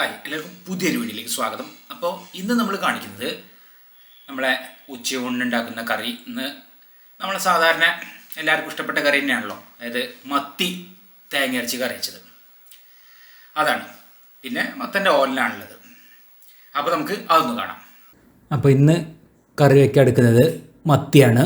Hi എല്ലാവർക്കും പുതിയൊരു വീഡിയോയിലേക്ക് സ്വാഗതം. അപ്പോൾ ഇന്ന് നമ്മൾ കാണിക്കുന്നത് നമ്മളെ ഉച്ചയൂണിനുണ്ടാക്കുന്ന കറി. ഇന്ന് നമ്മൾ സാധാരണ എല്ലാവർക്കും ഇഷ്ടപ്പെട്ട കറി തന്നെയാണല്ലോ. അതായത് മത്തി തേങ്ങ അരച്ച് കറി അതാണ്. പിന്നെ മത്തന്റെ ഓലിനാണുള്ളത്. അപ്പോൾ നമുക്ക് അതൊന്ന് കാണാം. അപ്പോൾ ഇന്ന് കറി വയ്ക്കാൻ എടുക്കുന്നത് മത്തിയാണ്.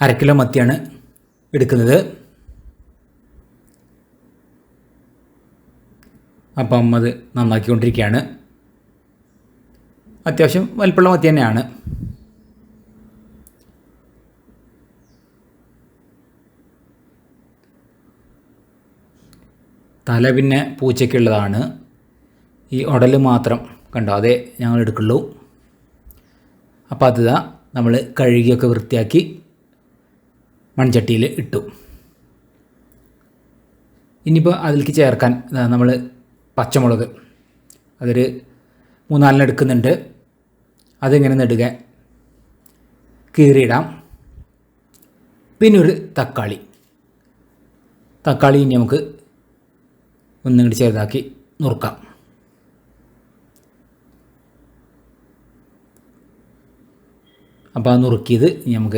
അരക്കിലോ കിലോ മത്തിയാണ് എടുക്കുന്നത്. അപ്പം അമ്മ അത് നന്നാക്കിക്കൊണ്ടിരിക്കുകയാണ്. അത്യാവശ്യം വലിപ്പമുള്ള മത്തി തന്നെയാണ്. തല പിന്നെ പൂച്ചയ്ക്കുള്ളതാണ് ഈ ഉടൽ മാത്രം കണ്ടോ അതേ ഞങ്ങൾ എടുക്കുള്ളൂ. അപ്പോൾ അത് നമ്മൾ കഴുകിയൊക്കെ വൃത്തിയാക്കി മൺചട്ടിയിൽ ഇട്ടു. ഇനിയിപ്പോൾ അതിലേക്ക് ചേർക്കാൻ നമ്മൾ പച്ചമുളക്. അതൊരു മൂന്നാലിന് എടുക്കുന്നുണ്ട്. അതിങ്ങനെ നെടുക കീറിയിടാം. പിന്നെ ഒരു തക്കാളി. തക്കാളി ഇനി നമുക്ക് ഒന്നിങ്ങോട്ട് ചെറുതാക്കി നുറുക്കാം. അപ്പോൾ ആ നുറുക്കിയത് നമുക്ക്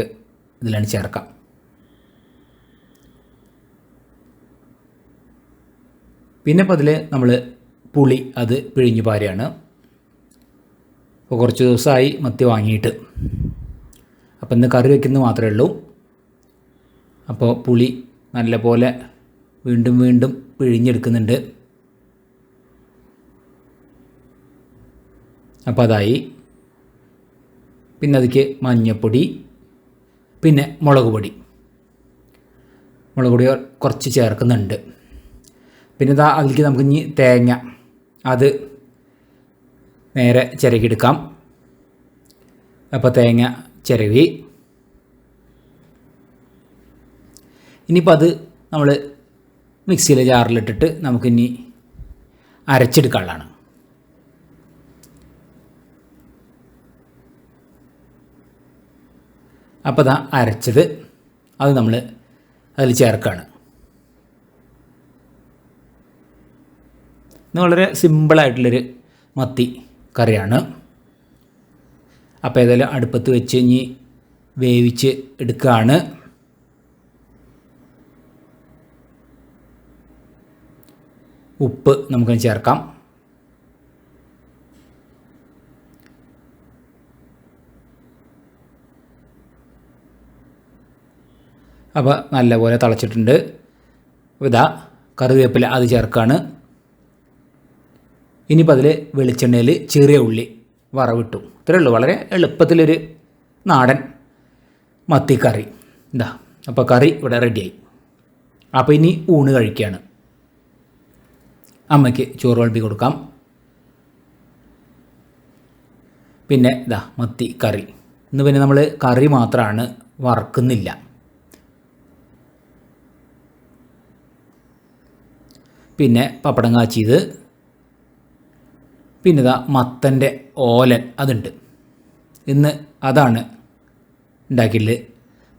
ഇതിലാണ് ചേർക്കാം. പിന്നെ ഇപ്പോൾ അതിൽ നമ്മൾ പുളി അത് പിഴിഞ്ഞു പാരുകയാണ് ഇപ്പോൾ കുറച്ച് ദിവസമായി മത്തി വാങ്ങിയിട്ട്. അപ്പോൾ ഇന്ന് കറി വയ്ക്കുന്നത് മാത്രമേ ഉള്ളൂ. അപ്പോൾ പുളി നല്ലപോലെ വീണ്ടും വീണ്ടും പിഴിഞ്ഞെടുക്കുന്നുണ്ട്. അപ്പോൾ അതായി. പിന്നെ അതിക്ക് മഞ്ഞൾപ്പൊടി പിന്നെ മുളക് പൊടി. മുളക് പൊടി കുറച്ച് ചേർക്കുന്നുണ്ട്. പിന്നെ ഇതാ അതിലേക്ക് നമുക്ക് ഇനി തേങ്ങ. അത് നേരെ ചിരകിയെടുക്കാം അപ്പോൾ തേങ്ങ ചിരവി ഇനിയിപ്പോൾ അത് നമ്മൾ മിക്സിയിലെ ജാറിലിട്ടിട്ട് നമുക്കിനി അരച്ചെടുക്കാനുള്ളതാണ്. അപ്പോൾ അതാ അരച്ചത്. അത് നമ്മൾ അതിൽ ചേർക്കുകയാണ് ഇത് വളരെ സിമ്പിളായിട്ടുള്ളൊരു മത്തി കറിയാണ്. അപ്പോൾ ഏതായാലും അടുപ്പത്ത് വെച്ച് ഇനി വേവിച്ച് എടുക്കുകയാണ് ഉപ്പ് നമുക്ക് ചേർക്കാം. അപ്പോൾ നല്ലപോലെ തിളച്ചിട്ടുണ്ട്. ഇതാ കറിവേപ്പില അത് ചേർക്കുകയാണ് ഇനിയിപ്പോൾ അതിൽ വെളിച്ചെണ്ണയിൽ ചെറിയ ഉള്ളി വറവിട്ടു. ഇത്രയേ ഉള്ളൂ വളരെ എളുപ്പത്തിലൊരു നാടൻ മത്തിക്കറി. എന്താ അപ്പോൾ കറി ഇവിടെ റെഡിയായി. അപ്പോൾ ഇനി ഊണ് കഴിക്കുകയാണ് അമ്മയ്ക്ക് ചോറ് വിളമ്പി കൊടുക്കാം. പിന്നെ ഇതാ മത്തി കറി. ഇന്ന് പിന്നെ നമ്മൾ കറി മാത്രമാണ് വറക്കുന്നില്ല. പിന്നെ പപ്പടം കാച്ചിയത് പിന്നെ ഇതാ മത്തന്റെ ഓലൻ അതുണ്ട്. ഇന്ന് അതാണ് ഉണ്ടാക്കിയിട്ടുള്ളത്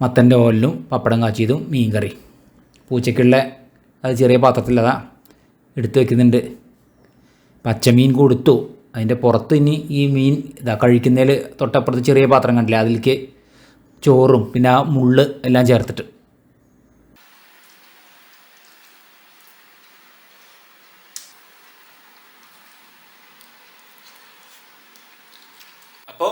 മത്തന്റെ ഓലിലും പപ്പടം കാച്ചിയതും മീൻ കറി പൂച്ചയ്ക്കുള്ള അത് ചെറിയ പാത്രത്തിലതാ എടുത്തു വെക്കുന്നുണ്ട്. പച്ചമീൻ കൊടുത്തു. അതിന്റെ പുറത്ത് ഇനി ഈ മീൻ ഇതാ കഴിക്കുന്നതിൽ തൊട്ടപ്പുറത്ത് ചെറിയ പാത്രം കണ്ടില്ല? അതിലേക്ക് ചോറും പിന്നെ ആ മുള്ള് എല്ലാം ചേർത്തിട്ട് അപ്പോൾ